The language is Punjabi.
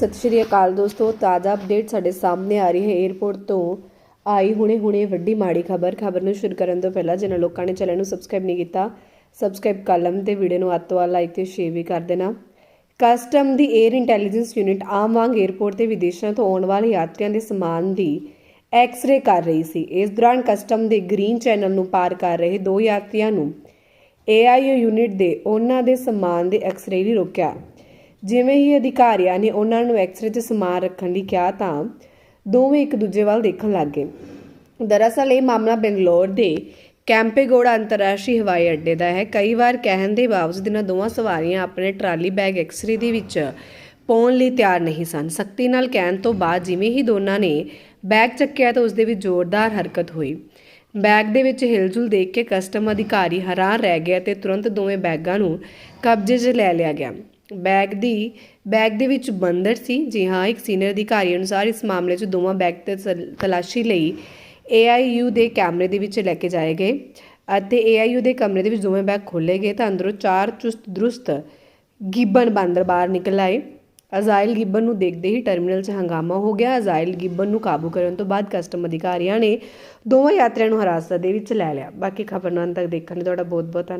ਸਤਿ ਸ਼੍ਰੀ ਅਕਾਲ ਦੋਸਤੋ, ਤਾਜ਼ਾ ਅਪਡੇਟ ਸਾਡੇ ਸਾਹਮਣੇ ਆ ਰਹੀ ਹੈ 에어ਪੋਰਟ ਤੋਂ ਆਈ ਹੁਣੇ-ਹੁਣੇ ਵੱਡੀ ਮਾੜੀ ਖਬਰ। ਖਬਰ ਨੂੰ ਸ਼ੁਰੂ ਕਰਨ ਤੋਂ ਪਹਿਲਾਂ ਜਿਹਨਾਂ ਲੋਕਾਂ ਨੇ ਚੈਨਲ ਨੂੰ ਸਬਸਕ੍ਰਾਈਬ ਨਹੀਂ ਕੀਤਾ ਸਬਸਕ੍ਰਾਈਬ ਕਰ ਕਾਲਮ ਤੇ ਵੀਡੀਓ ਨੂੰ ਅੱਤਵਾ ਲਾਈਕ ਤੇ ਸ਼ੇਅਰ ਵੀ ਕਰ ਦੇਣਾ। ਕਸਟਮ ਦੀ 에ਅਰ ਇੰਟੈਲੀਜੈਂਸ ਯੂਨਿਟ ਆਮ ਵਾਂਗ 에어ਪੋਰਟ ਤੇ ਵਿਦੇਸ਼ਾਂ ਤੋਂ ਆਉਣ ਵਾਲੇ ਯਾਤਰੀਆਂ ਦੇ ਸਮਾਨ ਦੀ ਐਕਸ-ਰੇ ਕਰ ਰਹੀ ਸੀ। ਇਸ ਦੌਰਾਨ ਕਸਟਮ ਦੇ ਗ੍ਰੀਨ ਚੈਨਲ ਨੂੰ ਪਾਰ ਕਰ ਰਹੇ ਦੋ ਯਾਤਰੀਆਂ ਨੂੰ ਏਆਈਓ ਯੂਨਿਟ ਦੇ ਉਹਨਾਂ ਦੇ ਸਮਾਨ ਦੇ ਐਕਸ-ਰੇ ਲਈ ਰੋਕਿਆ। ਜਿਵੇਂ ਹੀ ਅਧਿਕਾਰੀਆਂ ਨੇ ਉਹਨਾਂ ਨੂੰ ਐਕਸਰੇ 'ਚ ਸਮਾਨ ਰੱਖਣ ਲਈ ਕਿਹਾ ਤਾਂ ਦੋਵੇਂ ਇੱਕ ਦੂਜੇ ਵੱਲ ਦੇਖਣ ਲੱਗ ਗਏ। ਦਰਅਸਲ ਇਹ ਮਾਮਲਾ ਬੰਗਲੌਰ ਦੇ ਕੈਂਪੇਗੋੜਾ ਅੰਤਰਰਾਸ਼ਟਰੀ ਹਵਾਈ ਅੱਡੇ ਦਾ ਹੈ। ਕਈ ਵਾਰ ਕਹਿਣ ਦੇ ਬਾਵਜੂਦ ਇਹਨਾਂ ਦੋਵਾਂ ਸਵਾਰੀਆਂ ਆਪਣੇ ਟਰਾਲੀ ਬੈਗ ਐਕਸਰੇ ਦੇ ਵਿੱਚ ਪਾਉਣ ਲਈ ਤਿਆਰ ਨਹੀਂ ਸਨ। ਸਖਤੀ ਨਾਲ ਕਹਿਣ ਤੋਂ ਬਾਅਦ ਜਿਵੇਂ ਹੀ ਦੋਨਾਂ ਨੇ ਬੈਗ ਚੱਕਿਆ ਤਾਂ ਉਸ ਦੇ ਵਿੱਚ ਜ਼ੋਰਦਾਰ ਹਰਕਤ ਹੋਈ। ਬੈਗ ਦੇ ਵਿੱਚ ਹਿਲਜੁਲ ਦੇਖ ਕੇ ਕਸਟਮ ਅਧਿਕਾਰੀ ਹੈਰਾਨ ਰਹਿ ਗਿਆ ਤੇ ਤੁਰੰਤ ਦੋਵੇਂ ਬੈਗਾਂ ਨੂੰ ਕਬਜ਼ੇ 'ਚ ਲੈ ਲਿਆ ਗਿਆ। ਬੈਗ ਦੀ, ਬੈਗ ਦੇ ਵਿੱਚ ਬੰਦਰ ਸੀ। ਜੀ ਹਾਂ, ਇੱਕ ਸੀਨੀਅਰ ਅਧਿਕਾਰੀ ਅਨੁਸਾਰ ਇਸ ਮਾਮਲੇ 'ਚ ਦੋਵਾਂ ਬੈਗ ਤੇ ਤਲ- ਤਲਾਸ਼ੀ ਲਈ AIU ਦੇ ਕੈਮਰੇ ਦੇ ਵਿੱਚ ਲੈ ਕੇ ਜਾਏ ਗਏ ਅਤੇ AIU ਦੇ ਕਮਰੇ ਦੇ ਵਿੱਚ ਦੋਵੇਂ ਬੈਗ ਖੋਲੇ ਗਏ ਤਾਂ ਅੰਦਰੋਂ ਚਾਰ ਚੁਸਤ ਦਰੁਸਤ ਗਿੱਬਨ ਬਾਂਦਰ ਬਾਹਰ ਨਿਕਲ ਆਏ। ਅਜ਼ਾਇਲ ਗਿੱਬਨ ਨੂੰ ਦੇਖਦੇ ਹੀ ਟਰਮੀਨਲ 'ਚ ਹੰਗਾਮਾ ਹੋ ਗਿਆ। ਅਜ਼ਾਇਲ ਗਿੱਬਨ ਨੂੰ ਕਾਬੂ ਕਰਨ ਤੋਂ ਬਾਅਦ ਕਸਟਮ ਅਧਿਕਾਰੀਆਂ ਨੇ ਦੋਵਾਂ ਯਾਤਰੀਆਂ ਨੂੰ ਹਿਰਾਸਤ ਦੇ ਵਿੱਚ ਲੈ ਲਿਆ। ਬਾਕੀ ਖਬਰ ਨੂੰ ਤੱਕ ਦੇਖਣ ਲਈ ਤੁਹਾਡਾ ਬਹੁਤ ਬਹੁਤ ਧੰਨਵਾਦ।